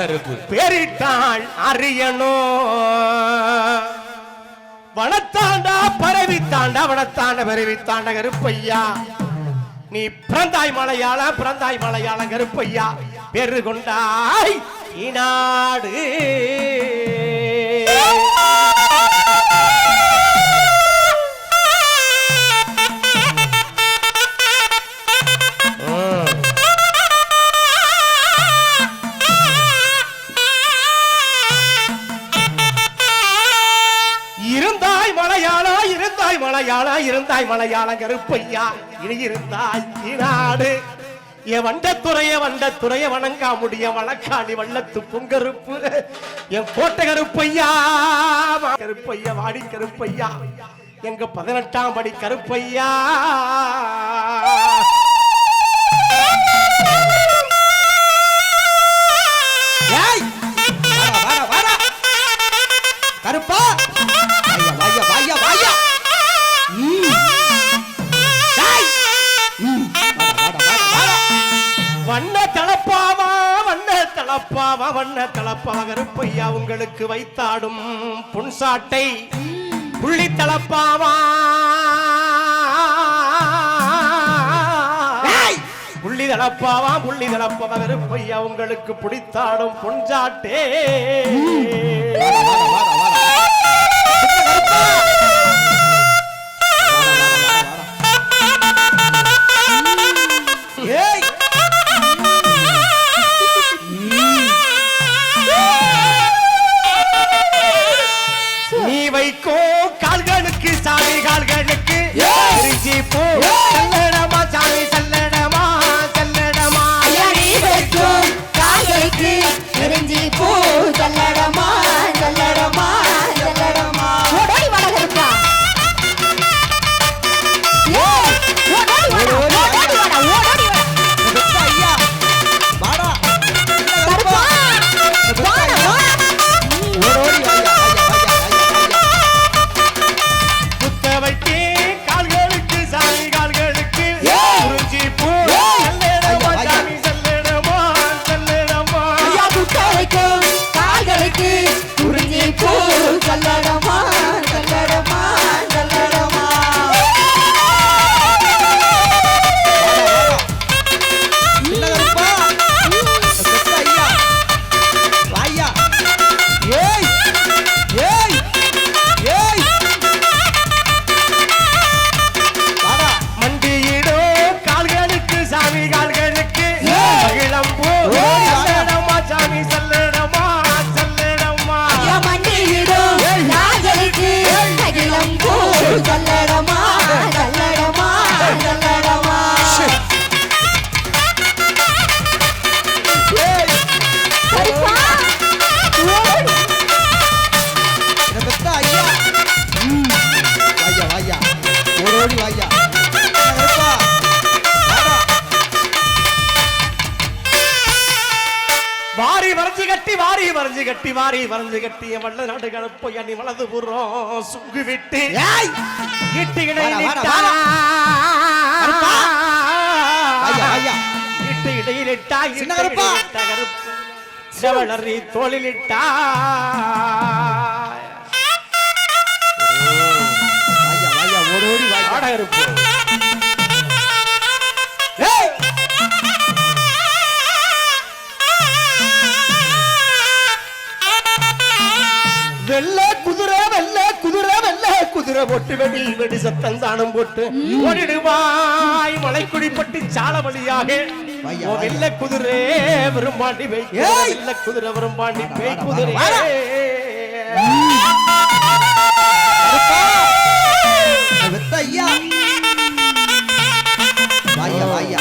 வாடா கருப்பு வாடா கருப்பு பேரிட்டாள் அறியனோ வனத்தாண்டா பரவித்தாண்டா வனத்தாண்ட பரவித்தாண்ட கருப்பையா. நீ பிறந்தாய் மலையாள பிறந்தாய் மலையாள கருப்பையா. பெரு கொண்டாய் ஈநாடு இருந்தாய் மலையாள கருப்பையா இனி இருந்தாய் ஈநாடு. என் வண்டத்துறைய வண்டத்துறைய வணங்கா முடிய வழக்காடி வள்ளத்து பொங்கருப்பு. என் கோட்டை கருப்பையா கருப்பையா வாடி கருப்பையா. எங்க பதினெட்டாம் படி கருப்பையா. வண்ண தளப்பா கருப்பையா உங்களுக்கு வைத்தாடும் புன்சாட்டை? புள்ளி தளப்பாவா? புள்ளி தளப்பாவா? புள்ளி தளப்பாவா கருப்பையா உங்களுக்கு பிடித்தாடும் பொன்சாட்டே? Hey. கட்டி வாரி வரைஞ்சு கட்டி என் வள்ள நாடு கலப்பு எண்ணி வலது புறம். சுங்கு விட்டு ஏய்! இட்டு இடையிலிட்டா சின்ன கருப்பா. கருப்பு செவளறி தோளிலிட்டா ஓடோடி வாயா ஆட குதிரை போட்டு வெடி வெடி சத்தம் தானம் போட்டு ஓடிடுவாய். மலைக்குடிப்பட்டு சால வழியாக. வெள்ள குதிரை விரும்பாண்டி! வெள்ள குதிரை விரும்பாண்டி பேய் குதிரை. ஐயா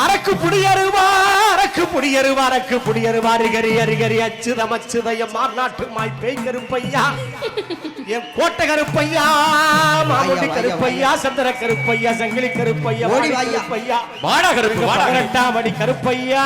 அரக்கு புடியருவா அரக்கு புடியருவா அரக்கு புடியருவா அரிகரி அச்சுதம் அச்சுதயம் மாநாட்டு மாய் பேய் கருப்பையா என் கோட்டை கருப்பையா மாமுடி கருப்பையா சந்திர கருப்பையா சங்கிலி கருப்பையா. கருப்பையா வாடா கருப்பு வாடா. கருப்பையா.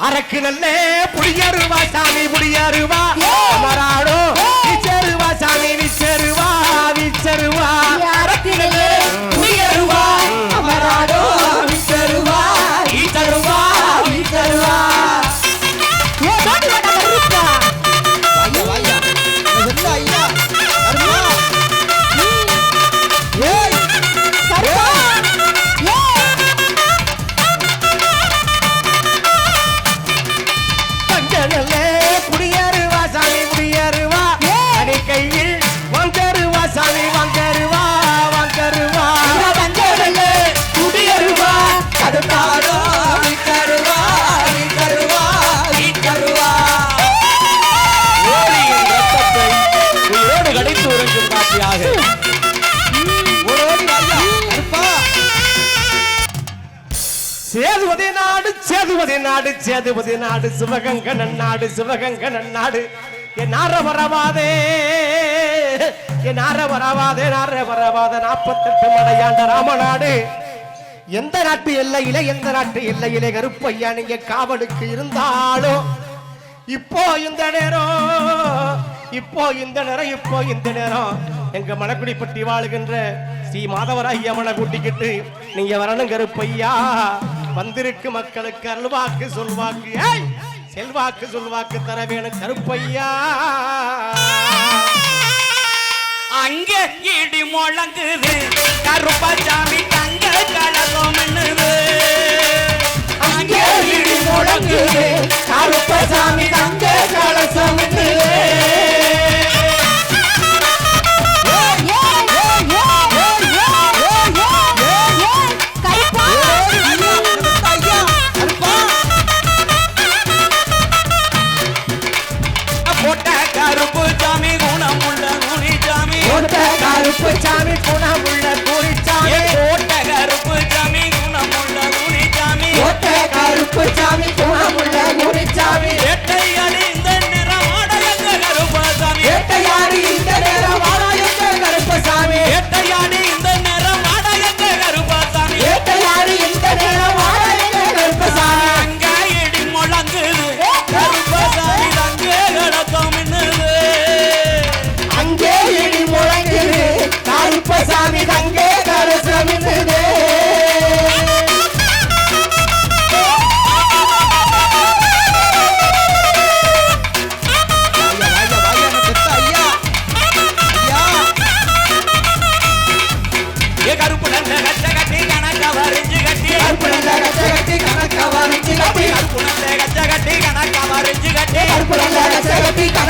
அரக்கு நல்ல புளியருவா சாமி புளியருவா. மராடோ சேதுபதி நாடு சேதுபதி நாடு சிவகங்க நன்னாடு சிவகங்க நன்னாடு என் நார வரவாதே என் நார வரவாதே நார வரவாத நாற்பத்தெட்டு மலையாண்ட ராமநாடு. எந்த நாட்டு எல்லையில எந்த நாட்டு எல்லையில கருப்பையா நீங்க காவலுக்கு இருந்தாலும் இப்போ இந்த நேரம் இப்போ இந்த நேரம் இப்போ இந்த நேரம் எங்க மணக்குடிப்பட்டி வாழுகின்ற ஸ்ரீ மாதவராய் அம்மனை கூட்டிக்கிட்டு நீங்க வரணும் கருப்பையா. வந்திருக்கு மக்களுக்கு அல்வாக்கு சொல்வாக்கு. செல்வாக்கு சொல்வாக்கு தர வேணும் கருப்பையா. அங்கே இடி முழங்குது கருப்பசாமி தங்க கலகம் அங்க இடி முழங்குது கருப்பசாமி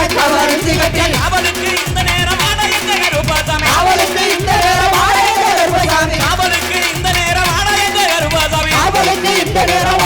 அவளுக்கு இந்த நேரம் ஆட எங்க கருப்பாசாமி அவளுக்கு இந்த நேரம் ஆட எங்க அவளுக்கு இந்த நேரம் ஆட எங்க அவளுக்கு இந்த நேரம்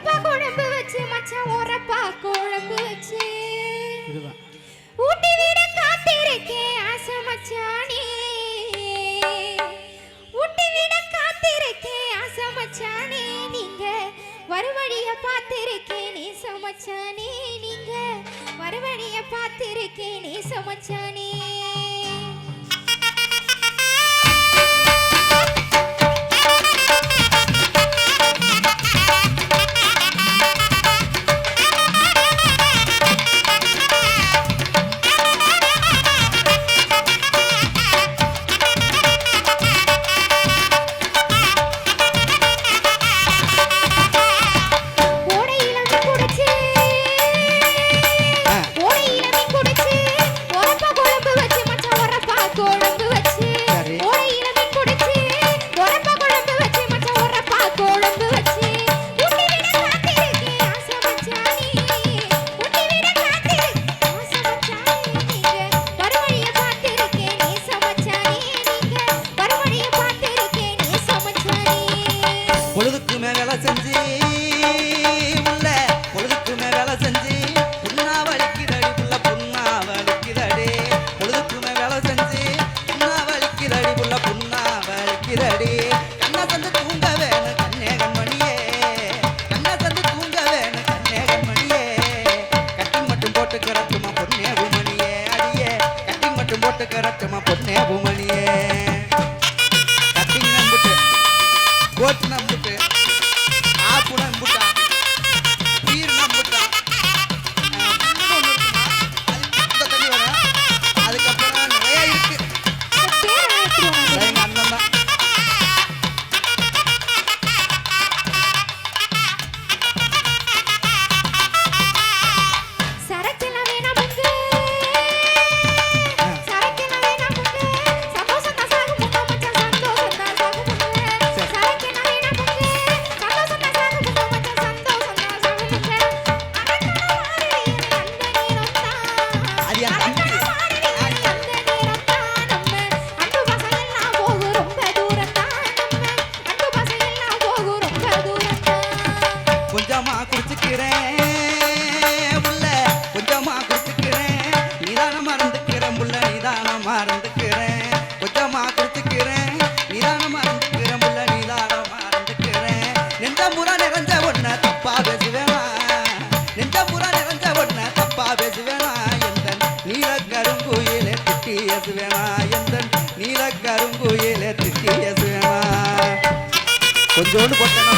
உரப்பா குழம்பு வச்சு மச்சான் உரப்பா குழம்பு வச்சு. ஊட்டி வீட காத்திருக்கேன் ஆசை மச்சானே. ஊட்டி வீட காத்திருக்கேன் ஆசை மச்சானே. நீங்க வறுவழிய பார்த்திருக்கேன் நீ சமச்சானே நீங்க வறுவழிய பார்த்திருக்கேன் நீ சமச்சானே மறந்துக்கிறேன். கொஞ்சமா கொடுத்துக்கிறேன் நிதானம் மறந்துக்கிறேன் உள்ள நிதானம் மறந்துக்கிறேன் நின்ற முறை நிறைஞ்ச ஒன்ன தப்பா பேசுவேனா? நின்ற முறை நிறைஞ்ச ஒன்ன தப்பா பேசுவேனா? எந்த நீல கருங்குயிலே திட்டி ஏசுவேனா? எந்த நீல கருங்குயிலே திட்டி ஏசுவேனா? கொஞ்சோண்டு போட்டேன்னா